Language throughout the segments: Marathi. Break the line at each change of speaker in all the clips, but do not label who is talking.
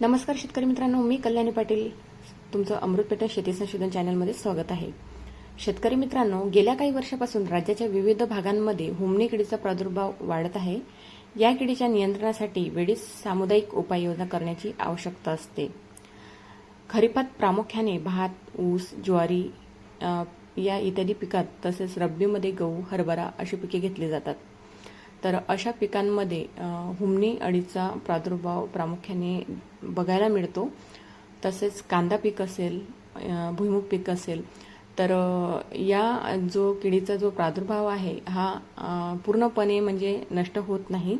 नमस्कार शेतकरी मित्रांनो मी कल्याणी पाटील. तुमचं अमृतपेटा शेती संशोधन चॅनलमध्ये स्वागत आहे. शेतकरी मित्रांनो गेल्या काही वर्षापासून राज्याच्या विविध भागांमध्ये हुमणी किडीचा प्रादुर्भाव वाढत आहे. या किडीच्या नियंत्रणासाठी वेळीच सामुदायिक उपाययोजना करण्याची आवश्यकता असते. खरीपात प्रामुख्याने भात ऊस ज्वारी या इत्यादी पिकात तसेच रब्बीमध्ये गहू हरभरा अशी पिके घेतली जातात. तर अशा पिकांमध्ये हुमणी अळीचा प्रादुर्भाव प्रामुख्याने बघायला मिळतो. तसेच कांदा पीक असेल भुईमुग पीक असेल तर या जो किडीचा जो प्रादुर्भाव आहे हा पूर्णपणे म्हणजे नष्ट होत नाही.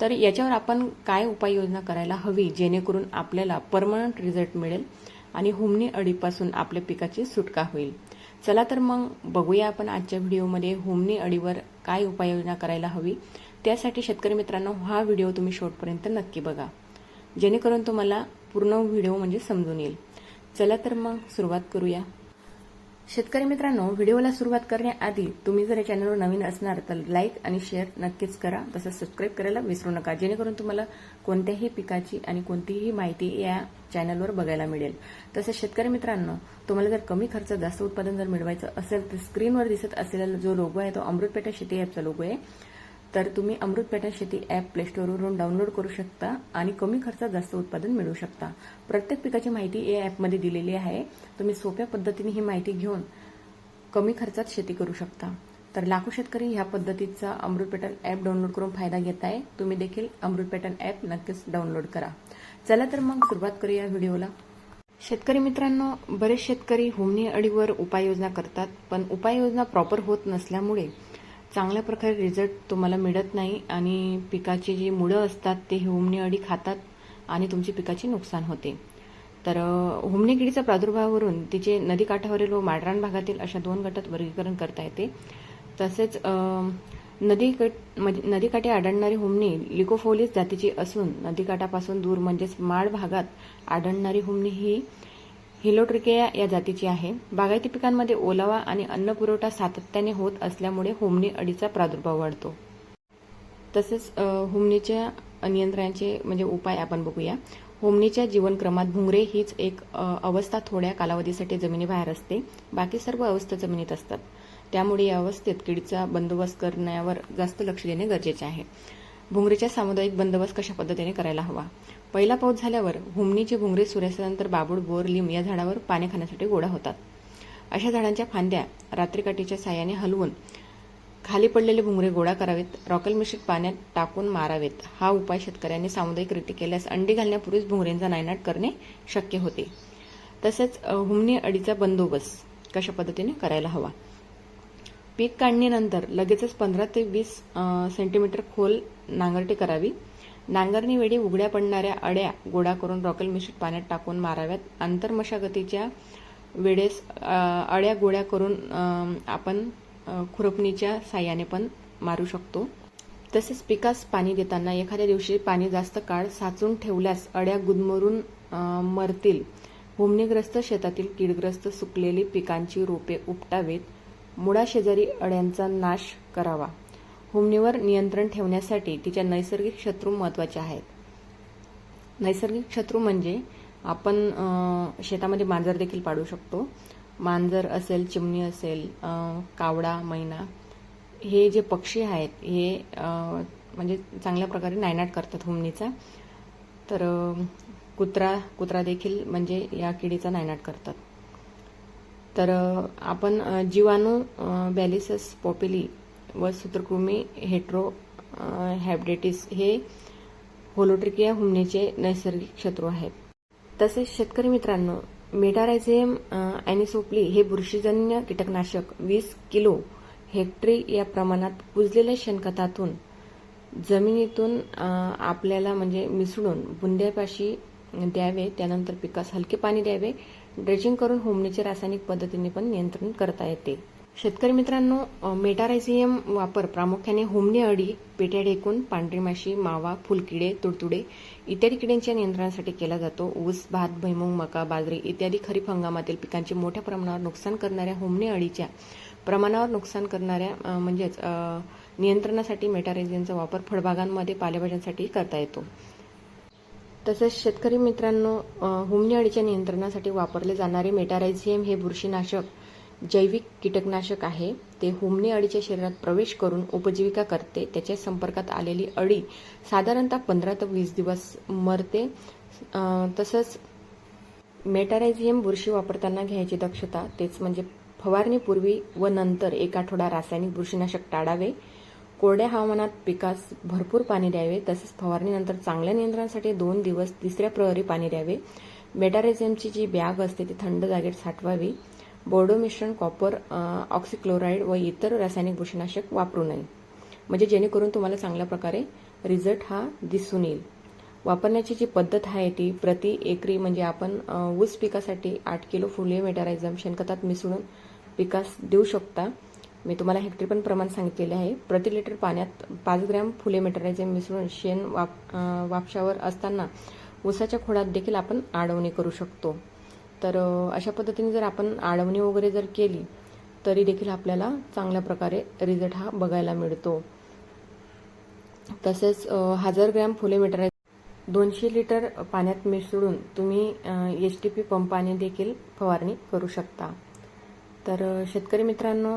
तर याच्यावर आपण काय उपाययोजना करायला हवी जेणेकरून आपल्याला परमनंट रिझल्ट मिळेल आणि हुमणी अळीपासून आपल्या पिकाची सुटका होईल? चला तर मग बघूया आपण आजच्या व्हिडिओमध्ये होमनी अळीवर काय उपाययोजना करायला हवी. त्यासाठी शेतकरी मित्रांनो हा व्हिडिओ तुम्ही शेवटपर्यंत नक्की बघा. जेणेकरून तुम्हाला पूर्ण व्हिडिओ म्हणजे समजून येईल. चला तर मग सुरुवात करूया. शेतकरी मित्रांनो व्हिडिओला सुरुवात करण्याआधी तुम्ही जर या चॅनलवर नवीन असणार तर लाईक आणि शेअर नक्कीच करा. तसंच सबस्क्राईब करायला विसरू नका जेणेकरून तुम्हाला कोणत्याही पिकाची आणि कोणतीही माहिती या चॅनलवर बघायला मिळेल. तसंच शेतकरी मित्रांनो तुम्हाला जर कमी खर्च जास्त उत्पादन जर मिळवायचं असेल तर स्क्रीनवर दिसत असलेला जो लोगो आहे तो अमृतपेटा शेती ॲपचा लोगो आहे. तर तुम्ही अमृत पॅटर्न शेती ॲप प्लेस्टोरवरून डाउनलोड करू शकता आणि कमी खर्चात जास्त उत्पादन मिळवू शकता. प्रत्येक पिकाची माहिती या ॲपमध्ये दिलेली आहे. तुम्ही सोप्या पद्धतीने ही माहिती घेऊन कमी खर्चात शेती करू शकता. तर लाखो शेतकरी ह्या पद्धतीचा अमृत पॅटर्न ॲप डाउनलोड करून फायदा घेत आहे. तुम्ही देखील अमृत पॅटर्न ॲप नक्कीच डाउनलोड करा. चला तर मग सुरुवात करूया व्हिडिओला. शेतकरी मित्रांनो बरेच शेतकरी होमनी अळीवर उपाययोजना करतात पण उपाययोजना प्रॉपर होत नसल्यामुळे चांगल्या प्रकारे रिझल्ट तुम्हाला मिळत नाही आणि पिकाची जी मुळं असतात ते हुमणी अडी खातात आणि तुमची पिकाची नुकसान होते. तर होमणी हुमणी किडीच्या प्रादुर्भावावरून तिचे नदीकाठावरील व माडरान भागातील अशा दोन गटात वर्गीकरण करता येते. तसेच नदीकट म्हणजे नदीकाठी आढळणारी हुमणी लिकोफोलिस जातीची असून नदीकाठापासून दूर म्हणजेच माड भागात आढळणारी हुमणी ही हिलोट्रिकेया या जातीची आहे. बागायती पिकांमध्ये ओलावा आणि अन्न पुरवठा सातत्याने होत असल्यामुळे हुमणी अळीचा प्रादुर्भाव वाढतो. तसेच अ, हुमणीच्या नियंत्रणाचे म्हणजे उपाय आपण बघूया. होमणीच्या जीवनक्रमात भुंगरे हीच एक अवस्था थोड्या कालावधीसाठी जमिनीबाहेर असते. बाकी सर्व अवस्था जमिनीत असतात. त्यामुळे या अवस्थेत किडीचा बंदोबस्त करण्यावर जास्त लक्ष देणे गरजेचे आहे. भुंगरीचा सामुदायिक बंदोबस्त कशा पद्धतीने करायला हवा? पहिला पाऊस झाल्यावर हुमणीचे भुंगरे सूर्यास्तानंतर बाबूड बोर लिंब या झाडावर पाणी खाण्यासाठी गोळा होतात. अशा झाडांच्या फांद्या रात्रीकाठीच्या साह्याने हलवून खाली पडलेले भुंगरे गोळा करावेत रॉकेल मिश्रित पाण्यात टाकून मारावेत. हा उपाय शेतकऱ्यांनी सामुदायिकरित्या केल्यास अंडी घालण्यापूर्वीच भुंगऱ्यांचा नायनाट करणे शक्य होते. तसेच हुमणी अडीचा बंदोबस्त कशा पद्धतीने करायला हवा? पीक काढणीनंतर लगेचच पंधरा ते वीस सेंटीमीटर खोल नांगरटी करावी. नांगरणीवेळी उघड्या पडणाऱ्या अड्या गोळा करून रॉकेल मिश्रित पाण्यात टाकून माराव्यात. आंतरमशागतीच्या वेळेस अळ्या गोळ्या करून आपण खुरपणीच्या साह्याने पण मारू शकतो. तसेच पिकास पाणी देताना एखाद्या दिवशी पाणी जास्त काळ साचून ठेवल्यास अळ्या गुदमरून मरतील. भूमनीग्रस्त शेतातील कीडग्रस्त सुकलेली पिकांची रोपे उपटावेत. मुळाशेजारी अळ्यांचा नाश करावा. हुमणीवर नियंत्रण ठेवण्यासाठी तिच्या नैसर्गिक शत्रू महत्त्वाचे आहेत. नैसर्गिक शत्रू म्हणजे आपण शेतामध्ये मांजर देखील पाडू शकतो. मांजर असेल चिमणी असेल कावडा मैना हे जे पक्षी आहेत हे म्हणजे चांगल्या प्रकारे नायनाट करतात हुमणीचा. तर कुत्रा कुत्रा देखील म्हणजे या किडीचा नायनाट करतात. तर आपण जीवाणू बॅलिसस पॉपिली व सूत्रकृमी हेट्रो हॅबडेटिस हे होलोट्रिकिया हुमणीचे नैसर्गिक शत्रू आहेत. तसेच शेतकरी मित्रांनो मेटारायझेम अॅनिसोपली हे बुरशीजन्य कीटकनाशक वीस किलो हेक्टरी या प्रमाणात कुजलेल्या शेणखतातून जमिनीतून आपल्याला म्हणजे मिसळून बुंद्यापाशी द्यावे त्यानंतर पिकास हलके पाणी द्यावे ड्रेजिंग करून होमणीचे रासायनिक पद्धतीने पण नियंत्रण करता येते. शेतकरी मित्रांनो मेटारायझियम वापर प्रामुख्याने होमणी अळी पेट्या ढेकून पांढरी माशी मावा फुलकिडे तुडतुडे इत्यादी किड्यांच्या नियंत्रणासाठी केला जातो. ऊस भात भैमुंग मका बाजरी इत्यादी खरीप हंगामातील पिकांचे मोठ्या प्रमाणावर नुकसान करणाऱ्या होमणी अळीच्या प्रमाणावर नुकसान करणाऱ्या म्हणजेच नियंत्रणासाठी मेटारायझियमचा वापर फळबागांमध्ये पालेभाज्यांसाठी करता येतो. तसेच शेतकरी मित्रांनो हुमणी अळीच्या नियंत्रणासाठी वापरले जाणारे मेटारायझियम हे बुरशीनाशक जैविक कीटकनाशक आहे. ते हुमणी अळीच्या शरीरात प्रवेश करून उपजीविका करते. त्याच्या संपर्कात आलेली अळी साधारणतः पंधरा ते वीस दिवस मरते. तसंच मेटारायझियम बुरशी वापरताना घ्यायची दक्षता तेच म्हणजे फवारणीपूर्वी व नंतर एक आठवडा रासायनिक बुरशीनाशक टाळावे. कोरड्या हवामानात पिकास भरपूर पाणी द्यावे तसेच फवारणीनंतर चांगल्या नियंत्रणासाठी दोन दिवस तिसऱ्या प्रहरी पाणी द्यावे. मेटारेझियमची जी बॅग असते ती थंड जागेत साठवावी. बोर्डो मिश्रण कॉपर ऑक्सिक्लोराईड व इतर रासायनिक बुरशीनाशक वापरू नये. म्हणजे जेणेकरून तुम्हाला चांगल्या प्रकारे रिझल्ट हा दिसून येईल. वापरण्याची जी पद्धत आहे ती प्रति एकरी म्हणजे आपण ऊस पिकासाठी आठ किलो फुले मेटारायझम शेणखतात मिसळून पिकास देऊ शकता. मी तुम्हाला हेक्टरी पण प्रमाण सांगितलेले आहे. प्रति लिटर पाण्यात पाच ग्रॅम फुले मेटारायझम मिसळून शेण वाप वापशावर असताना ऊसाच्या खोडात देखील आपण आडवणी करू शकतो. तर अशा पद्धतीने जर आपण आडवणी वगैरे जर केली तरी देखील आपल्याला चांगल्या प्रकारे रिझल्ट हा बघायला मिळतो. तसेच हजार ग्रॅम फुले मीटर दोनशे लिटर पाण्यात मिसळून तुम्ही एच टी पी पंपाने देखील फवारणी करू शकता. तर शेतकरी मित्रांनो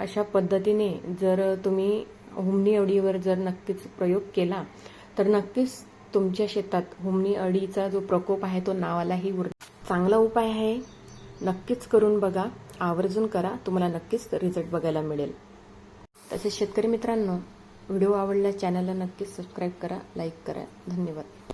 अशा पद्धतीने जर तुम्ही हुमणी अडीवर जर नक्कीच प्रयोग केला तर नक्कीच तुमच्या शेतात हुमणी अडीचा जो प्रकोप आहे तो नावालाही उर चांगला उपाय आहे. नक्कीच करून बघा आवर्जून करा तुम्हाला नक्कीच रिझल्ट बघायला मिळेल. तसेच शेतकरी मित्रांनो व्हिडिओ आवडल्या चॅनलला नक्कीच सबस्क्राईब करा लाईक करा. धन्यवाद.